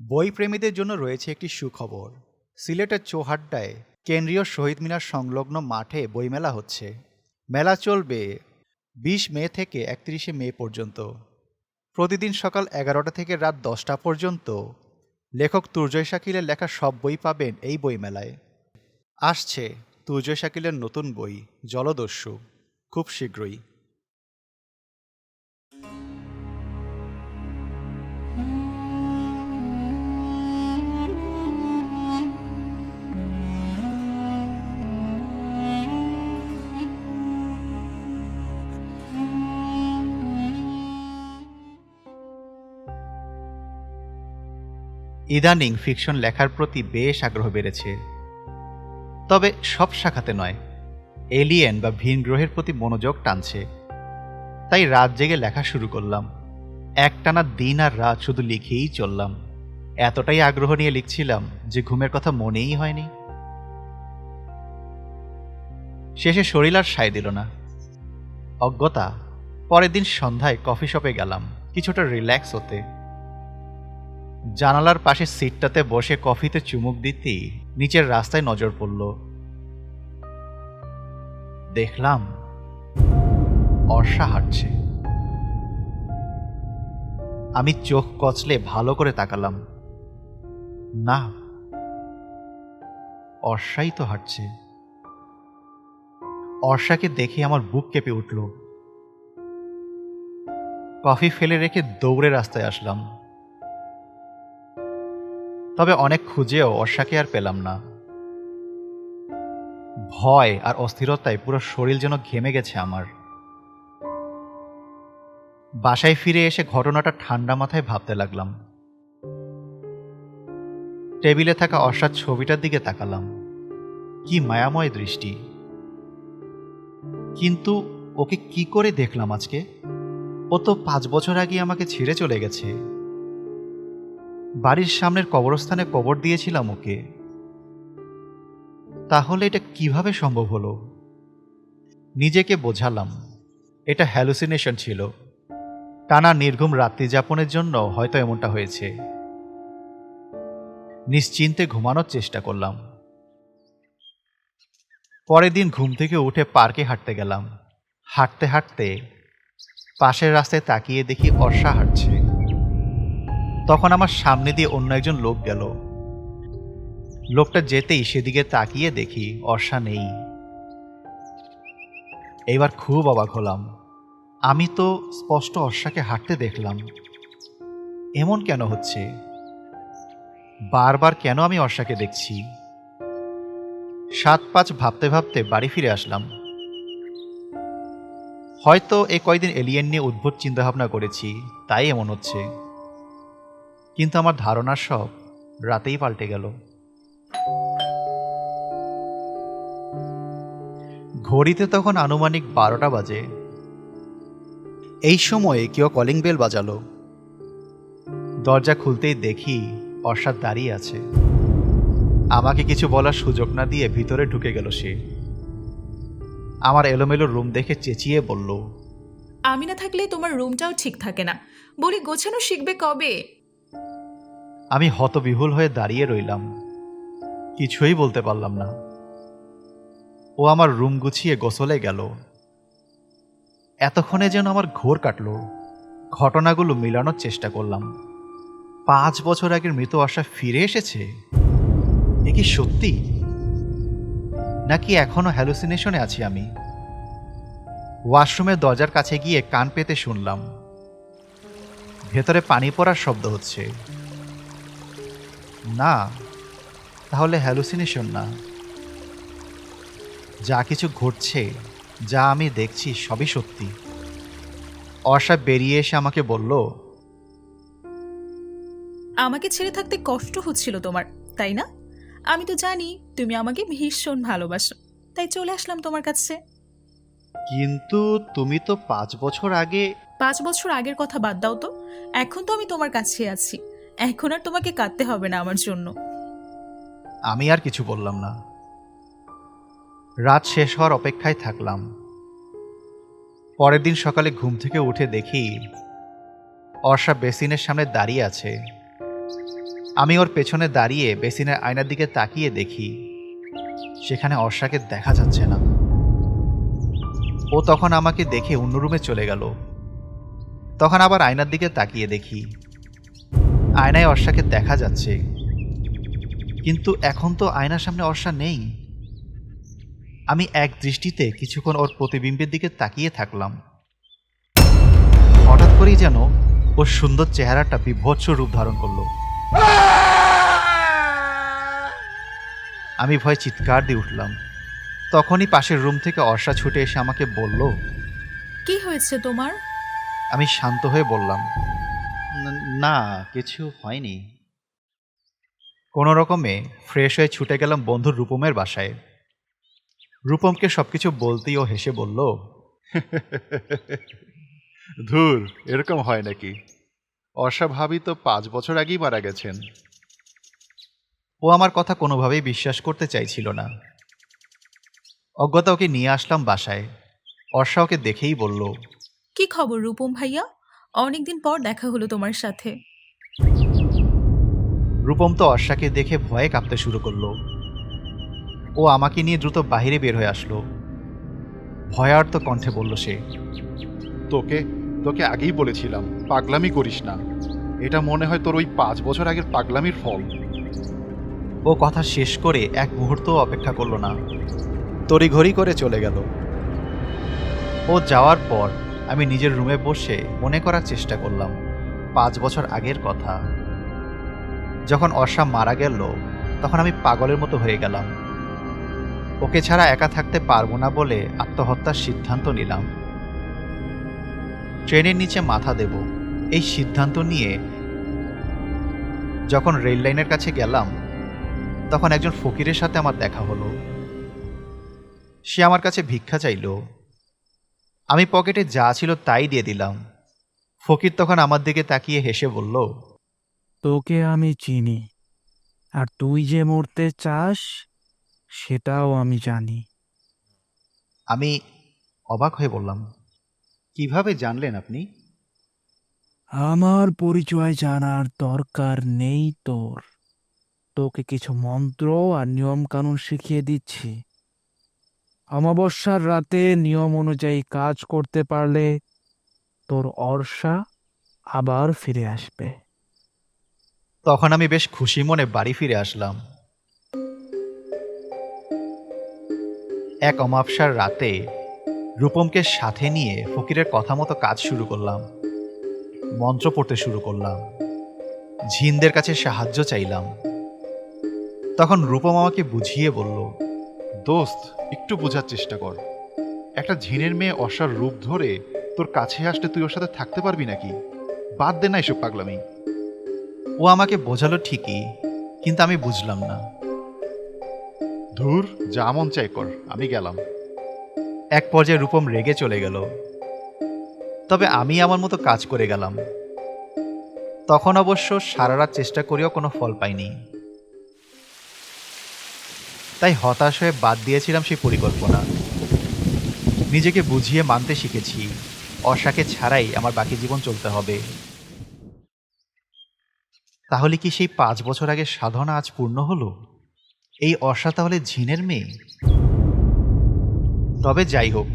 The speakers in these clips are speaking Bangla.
বই প্রেমীদের জন্য রয়েছে একটি সুখবর। সিলেটের চৌহাড্ডায় কেন্দ্রীয় শহীদ মিনার সংলগ্ন মাঠে বইমেলা হচ্ছে। মেলা চলবে বিশ মে থেকে একত্রিশে মে পর্যন্ত। প্রতিদিন সকাল এগারোটা থেকে রাত দশটা পর্যন্ত। লেখক তুর্জয় শাকিলের লেখা সব বই পাবেন এই বইমেলায়। আসছে তুর্জয় শাকিলের নতুন বই, জলদস্যু। খুব শীঘ্রই। ইদানিং ফিকশন লেখার প্রতি বেশ আগ্রহ বেড়েছে। তবে সব শাখাতে নয়, এলিয়েন বা ভিন গ্রহের প্রতি মনোযোগ টানছে। তাই রাত জেগে লেখা শুরু করলাম। একটানা দিন আর রাত শুধু লিখেই চললাম। এতটাই আগ্রহ নিয়ে লিখছিলাম যে ঘুমের কথা মনেই হয়নি। শেষে শরীর আর সায় দিল না। অজ্ঞতা, পরের দিন সন্ধ্যায় কফি শপে গেলাম, কিছুটা রিল্যাক্স হতে। জানালার পাশে সিটটাতে বসে কফিতে চুমুক দিতেই নিচের রাস্তায় নজর পড়ল। দেখলাম, অর্ষা হাঁটছে। আমি চোখ কচলে ভালো করে তাকালাম। না, অর্ষাই তো হাঁটছে। অর্ষাকে দেখে আমার বুক কেঁপে উঠল। কফি ফেলে রেখে দৌড়ে রাস্তায় আসলাম। তবে অনেক খুঁজেও অর্ষাকে আর পেলাম না। ভয় আর অস্থিরতায় পুরো শরীর যেন ঘেমে গেছে আমার। বাসায় ফিরে এসে ঘটনাটা ঠান্ডা মাথায় ভাবতে লাগলাম। টেবিলে থাকা অর্ষার ছবিটার দিকে তাকালাম। কি মায়াময় দৃষ্টি। কিন্তু ওকে কি করে দেখলাম আজকে? ও তো পাঁচ বছর আগে আমাকে ছিঁড়ে চলে গেছে। বাড়ির সামনের কবরস্থানে কবর দিয়েছিলাম ওকে। তাহলে এটা কীভাবে সম্ভব হলো? নিজেকে বোঝালাম, এটা হ্যালুসিনেশন ছিল। টানা নির্ঘুম রাত্রি যাপনের জন্য হয়তো এমনটা হয়েছে। নিশ্চিন্তে ঘুমানোর চেষ্টা করলাম। পরের দিন ঘুম থেকে উঠে পার্কে হাঁটতে গেলাম। হাঁটতে হাঁটতে পাশের রাস্তায় তাকিয়ে দেখি অর্ষা হাঁটছে। তখন আমার সামনে দিয়ে অন্য একজন লোক গেল। লোকটা যেতেই সেদিকে তাকিয়ে দেখি অর্ষা নেই। এবার খুব অবাক হলাম। আমি তো স্পষ্ট অর্ষাকে হাঁটতে দেখলাম। এমন কেন হচ্ছে? বারবার কেন আমি অর্ষাকে দেখছি? সাত পাঁচ ভাবতে ভাবতে বাড়ি ফিরে আসলাম। হয়তো এ কয়দিন এলিয়েন নিয়ে উদ্ভুত চিন্তাভাবনা করেছি, তাই এমন হচ্ছে। কিন্তু আমার ধারণা সব রাতেই পাল্টে গেল। ঘড়িতে তখন আনুমানিক বারোটা বাজে। এই সময়ে কেউ কলিং বেল বাজালো। দরজা খুলতেই দেখি অর্ষাদ দাঁড়িয়ে আছে। আমাকে কিছু বলার সুযোগ না দিয়ে ভিতরে ঢুকে গেল সে। আমার এলোমেলো রুম দেখে চেঁচিয়ে বলল আমি না থাকলে তোমার রুমটাও ঠিক থাকে না। বলি গোছানো শিখবে কবে? আমি হতবিহুল হয়ে দাঁড়িয়ে রইলাম। কিছুই বলতে পারলাম না। ও আমার রুম গুছিয়ে গোসলে গেল। এতক্ষণে যেন আমার ঘোর কাটল। ঘটনাগুলো মিলানোর চেষ্টা করলাম। পাঁচ বছর আগের মৃত আশা ফিরে এসেছে? এ কি সত্যি? নাকি এখনও হ্যালুসিনেশনে আছি আমি? ওয়াশরুমের দরজার কাছে গিয়ে কান পেতে শুনলাম। ভেতরে পানি পড়ার শব্দ হচ্ছে। না তাহলে হ্যালুসিনেশন না। যা কিছু ঘটছে যা আমি দেখছি সবই সত্যি। অর্ষা বেরিয়ে এসে আমাকে বলল আমাকে ছেড়ে থাকতে কষ্ট হচ্ছিল তোমার তাই না? আমি তো জানি তুমি আমাকে ভীষণ ভালোবাসো তাই চলে আসলাম তোমার কাছে। কিন্তু তুমি তো পাঁচ বছর আগে পাঁচ বছর আগের কথা বাদ দাও তো এখন তো আমি তোমার কাছে আছি। এখন আর তোমাকে কাঁদতে হবে না আমার জন্য। আমি আর কিছু বললাম না। রাত শেষ হওয়ার অপেক্ষায় থাকলাম। পরের দিন সকালে ঘুম থেকে উঠে দেখি অর্ষা বেসিনের সামনে দাঁড়িয়ে আছে। আমি ওর পেছনে দাঁড়িয়ে বেসিনের আয়নার দিকে তাকিয়ে দেখি, সেখানে অর্ষাকে দেখা যাচ্ছে না। ও তখন আমাকে দেখে অন্য রুমে চলে গেল। তখন আবার আয়নার দিকে তাকিয়ে দেখি। আয়নায় অর্ষাকে দেখা যাচ্ছে। কিন্তু এখন তো আয়নার সামনে অর্ষা নেই। আমি এক দৃষ্টিতে কিছুক্ষণ ওর প্রতিবিম্বের দিকে তাকিয়ে থাকলাম। হঠাৎ করেই যেন ওর সুন্দর চেহারাটা বিভৎস রূপ ধারণ করল। আমি ভয় চিৎকার দিয়ে উঠলাম। তখনই পাশের রুম থেকে অর্ষা ছুটে এসে আমাকে বলল কি হয়েছে তোমার? আমি শান্ত হয়ে বললাম "ন- কিছু হয়নি। কোনো রকমে ফ্রেশ হয়ে ছুটে গেলাম বন্ধুর রূপমের বাসায়। রূপমকে সবকিছু বলতেই ও হেসে বলল ধুর এরকম হয় নাকি? অস্বাভাবী তো পাঁচ বছর আগেই মারা গেছেন। ও আমার কথা কোনোভাবেই বিশ্বাস করতে চাইছিল না। অজ্ঞতা ওকে নিয়ে আসলাম বাসায়। অর্ষা ওকে দেখেই বলল কি খবর রূপম ভাইয়া? অনেকদিন পর দেখা হলো তোমার সাথে। রূপম তো অর্ষাকে দেখে ভয়ে কাঁপতে শুরু করল। ও আমাকে নিয়ে দ্রুত বাইরে বের হয়ে আসলো। ভয়ার্ত কণ্ঠে বলল সে তোকে তোকে আগেই বলেছিলাম পাগলামি করিস না। এটা মনে হয় তোর ওই পাঁচ বছর আগের পাগলামির ফল। ও কথা শেষ করে এক মুহূর্ত অপেক্ষা করল না। তড়িঘড়ি করে চলে গেল। ও যাওয়ার পর আমি নিজের রুমে বসে মনে করার চেষ্টা করলাম, পাঁচ বছর আগের কথা। যখন অর্ষা মারা গেল, তখন আমি পাগলের মতো হয়ে গেলাম। ওকে ছাড়া একা থাকতে পারব না বলে আত্মহত্যার সিদ্ধান্ত নিলাম। ট্রেনের নিচে মাথা দেব, এই সিদ্ধান্ত নিয়ে যখন রেল লাইনের কাছে গেলাম, তখন একজন ফকিরের সাথে আমার দেখা হলো। সে আমার কাছে ভিক্ষা চাইল আমি পকেটে যা ছিল তাই দিয়ে দিলাম। ফকির তখন আমার দিকে তাকিয়ে হেসে বলল তোকে আমি চিনি আর তুই যে মরতে চাস সেটাও আমি জানি। আমি অবাক হয়ে বললাম কীভাবে জানলেন আপনি? আমার পরিচয় জানার দরকার নেই তোর। তোকে কিছু মন্ত্র আর নিয়মকানুন শিখিয়ে দিচ্ছি। অমাবস্যার রাতে নিয়ম অনুযায়ী কাজ করতে পারলে তোর অর্ষা আবার ফিরে আসবে। তখন আমি বেশ খুশি মনে বাড়ি ফিরে আসলাম। এক অমাবসার রাতে রূপমকে সাথে নিয়ে ফকিরের কথা মতো কাজ শুরু করলাম। মন্ত্র পড়তে শুরু করলাম। ঝিনদের কাছে সাহায্য চাইলাম। তখন রূপম আমাকে বুঝিয়ে বলল দোস্ত, একটু বোঝার চেষ্টা কর। একটা ঝিনের মেয়ে অসার রূপ ধরে তোর কাছে আসলে তুই ওর সাথে থাকতে পারবি নাকি? বাদ দে না এসব পাগলামি। ও আমাকে বোঝালো ঠিকই, কিন্তু আমি বুঝলাম না। ধুর, যা মন চাই কর, আমি গেলাম। এক পর্যায়ে রূপম রেগে চলে গেল। তবে আমি আমার মতো কাজ করে গেলাম। তখন অবশ্য সারা রাত চেষ্টা করেও কোনো ফল পাইনি। তাই হতাশ হয়ে বাদ দিয়েছিলাম সেই পরিকল্পনা। নিজেকে বুঝিয়ে মানতে শিখেছি, অশাকে ছাড়াই আমার বাকি জীবন চলতে হবে। তাহলে কি সেই পাঁচ বছর আগে সাধনা আজ পূর্ণ হলো? এই অশা তাহলে ঝিনের মেয়ে? তবে যাই হোক,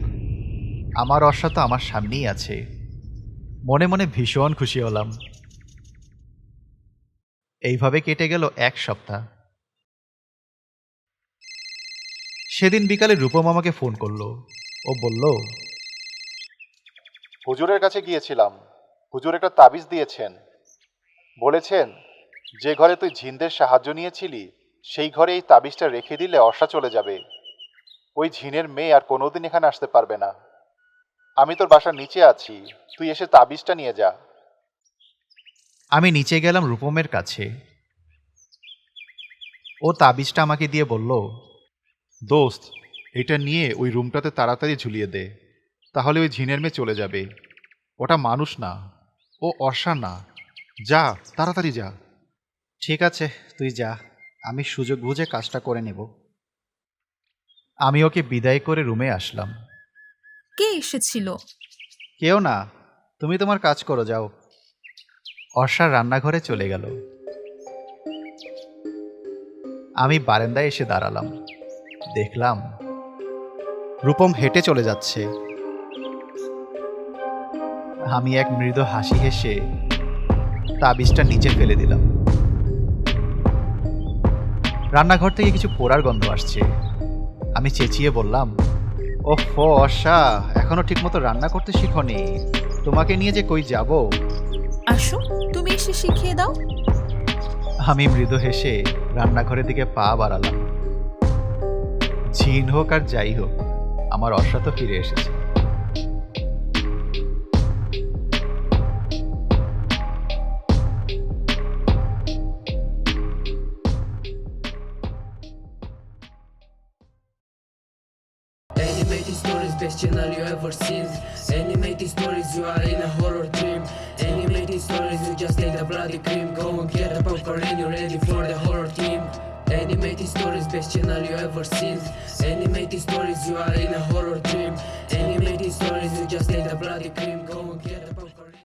আমার অর্ষা তো আমার সামনেই আছে। মনে মনে ভীষণ খুশি হলাম। এইভাবে কেটে গেল এক সপ্তাহ। সেদিন বিকালে রূপম আমাকে ফোন করল। ও বলল হুজুরের কাছে গিয়েছিলাম। হুজুর একটা তাবিজ দিয়েছেন। বলেছেন যে ঘরে তুই ঝিনদের সাহায্য নিয়েছিলি সেই ঘরে এই তাবিজটা রেখে দিলে অসা চলে যাবে। ওই ঝিনের মেয়ে আর কোনোদিন এখানে আসতে পারবে না। আমি তোর বাসার নিচে আছি তুই এসে তাবিজটা নিয়ে যা। আমি নিচে গেলাম রূপমের কাছে। ও তাবিজটা আমাকে দিয়ে বলল দোস্ত এটা নিয়ে ওই রুমটাতে তাড়াতাড়ি ঝুলিয়ে দে তাহলে ওই ঝিনের মেয়ে চলে যাবে। ওটা মানুষ না ও অর্ষা না। যা তাড়াতাড়ি যা। ঠিক আছে তুই যা আমি সুযোগ বুঝে কাজটা করে নেব। আমি ওকে বিদায় করে রুমে আসলাম। কে এসেছিল? কেউ না তুমি তোমার কাজ করো যাও। অর্ষা রান্নাঘরে চলে গেল। আমি বারান্দায় এসে দাঁড়ালাম। দেখলাম। রূপম হেঁটে চলে যাচ্ছে। আমি এক মৃদু হাসি হেসে তাবিজটা নিচে ফেলে দিলাম। রান্নাঘর থেকে কিছু পোড়ার গন্ধ আসছে। আমি চেঁচিয়ে বললাম ও ফো অর্ষা এখনও ঠিকমতো রান্না করতে শিখনি। তোমাকে নিয়ে যে কই যাব? আসো তুমি এসে শিখিয়ে দাও। আমি মৃদু হেসে রান্নাঘরের দিকে পা বাড়ালাম। ঝিন হোক আর যাই হোক আমার অর্ষা তো ফিরে এসেছে Animated stories, best channel you ever seen. Animated stories, you are in a horror dream. Animated stories, you just take the bloody cream. Go and get the popcorn and you're ready for the horror team. Animated stories, best channel you ever seen. Animated stories, you are in a horror dream. Animated stories, you just take the bloody cream. Go and get the